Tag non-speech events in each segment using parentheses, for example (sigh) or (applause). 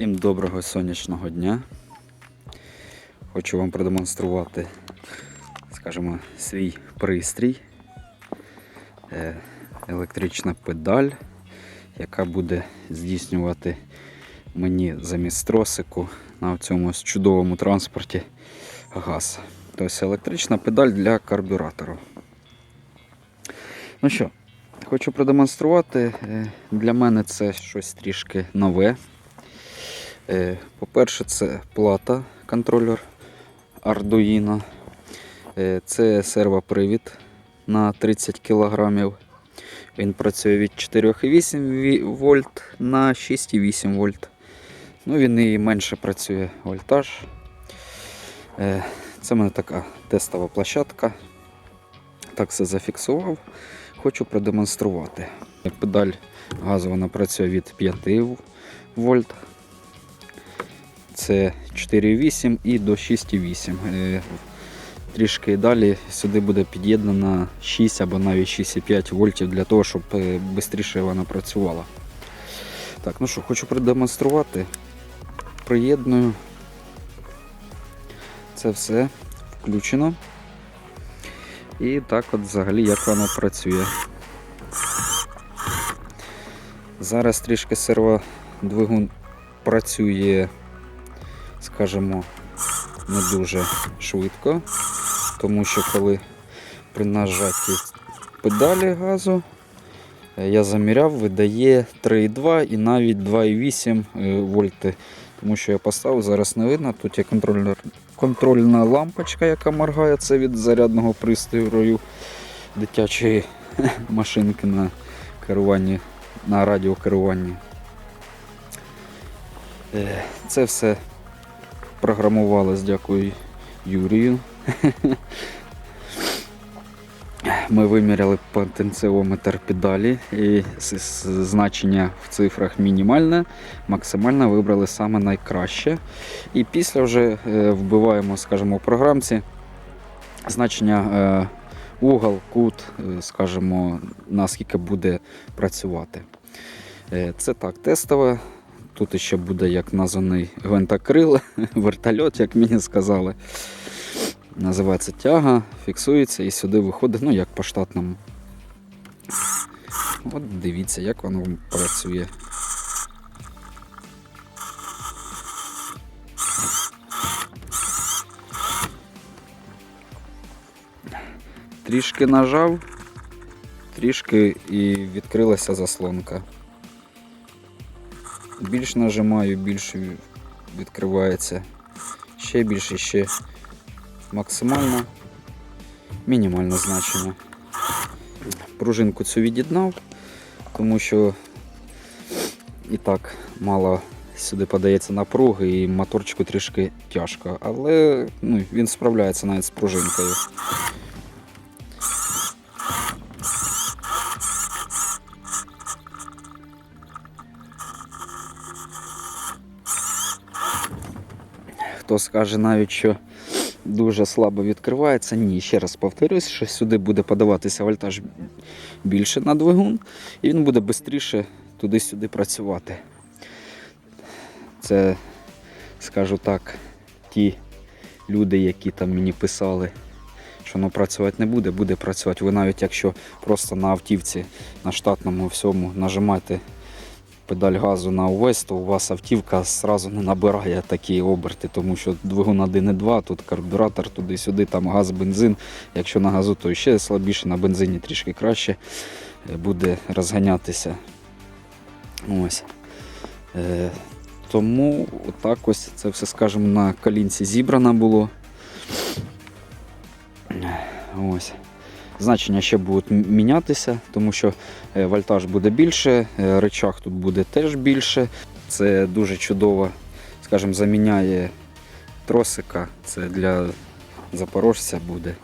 Всім доброго сонячного дня. Хочу вам продемонструвати, скажімо, свій пристрій. Е, Електрична педаль, яка буде здійснювати мені замість тросику на цьому чудовому транспорті газ. Тобто електрична педаль для карбюратору. Ну що, хочу продемонструвати. Е, Для мене це щось трішки нове. Е, По-перше, це плата контролер Arduino. Е, Це сервопривід на 30 кг. Він працює від 4,8 ві- вольт на 6,8 вольт. Ну, він і менше працює вольтаж. Е, Це в мене така тестова площадка. Так все зафіксував. Хочу продемонструвати. Педаль газу вона працює від 5 вольт. Це 4,8 і до 6,8. Е, Трішки далі сюди буде під'єднана 6 або навіть 6,5 вольтів для того, щоб швидше вона працювала. Так, ну що, хочу продемонструвати. Приєдную. Це все включено. І так от взагалі як воно працює. Зараз трішки серводвигун працює, скажімо, не дуже швидко, тому що коли при нажатті педалі газу е, я заміряв, видає 3,2 і навіть 2,8 е, вольти. Тому що я поставив, зараз не видно. Тут є контрольна, контрольна лампочка, яка моргає це від зарядного пристрою дитячої (laughs) машинки на керуванні, на радіокеруванні. Е, Це все програмувалось, дякую Юрію. Ми виміряли потенціометр педалі і значення в цифрах мінімальне, максимальне вибрали саме найкраще. І після вже е, вбиваємо, скажімо, в програмці значення е, угол, кут, е, скажімо, наскільки буде працювати. Це так, тестове. Тут ще буде як названий гвинтокрил, (laughs) вертольот, як мені сказали. Називається тяга, фіксується і сюди виходить, ну як по штатному. От дивіться, як воно працює. Трішки нажав, трішки і відкрилася заслонка. Більш нажимаю, більше відкривається. Ще більше, ще максимально, мінімальне значення. Пружинку цю від'єднав, тому що і так мало сюди подається напруги і моторчику трішки тяжко, але ну, він справляється навіть з пружинкою. Хто скаже навіть, що дуже слабо відкривається, ні, ще раз повторюсь, що сюди буде подаватися вольтаж більше на двигун, і він буде швидше туди-сюди працювати. Це, скажу так, ті люди, які там мені писали, що воно працювати не буде, буде працювати. Ви навіть якщо просто на автівці, на штатному всьому нажимаєте педаль газу на увесь, то у вас автівка зразу не набирає такі оберти, тому що двигун 1,2, тут карбюратор туди-сюди, там газ, бензин. Якщо на газу, то ще слабіше, на бензині трішки краще е, буде розганятися. Ось. Е, тому отак ось це все, скажімо, на колінці зібрано було. Ось. Значення ще будуть мінятися, тому що е, вольтаж буде більше, е, речах тут буде теж більше. Це дуже чудово, скажімо, заміняє тросика. Це для запорожця буде.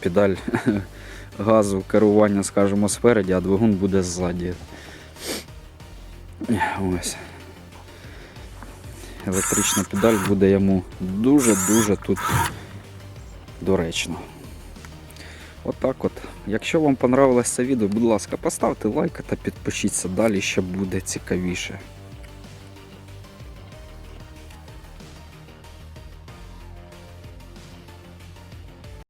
Педаль (laughs) газу, керування, скажімо, спереді, а двигун буде ззаді. Ось. Електрична педаль буде йому дуже-дуже тут доречно. Отак от. Якщо вам понравилось це відео, будь ласка, поставте лайк та підпишіться. Далі ще буде цікавіше.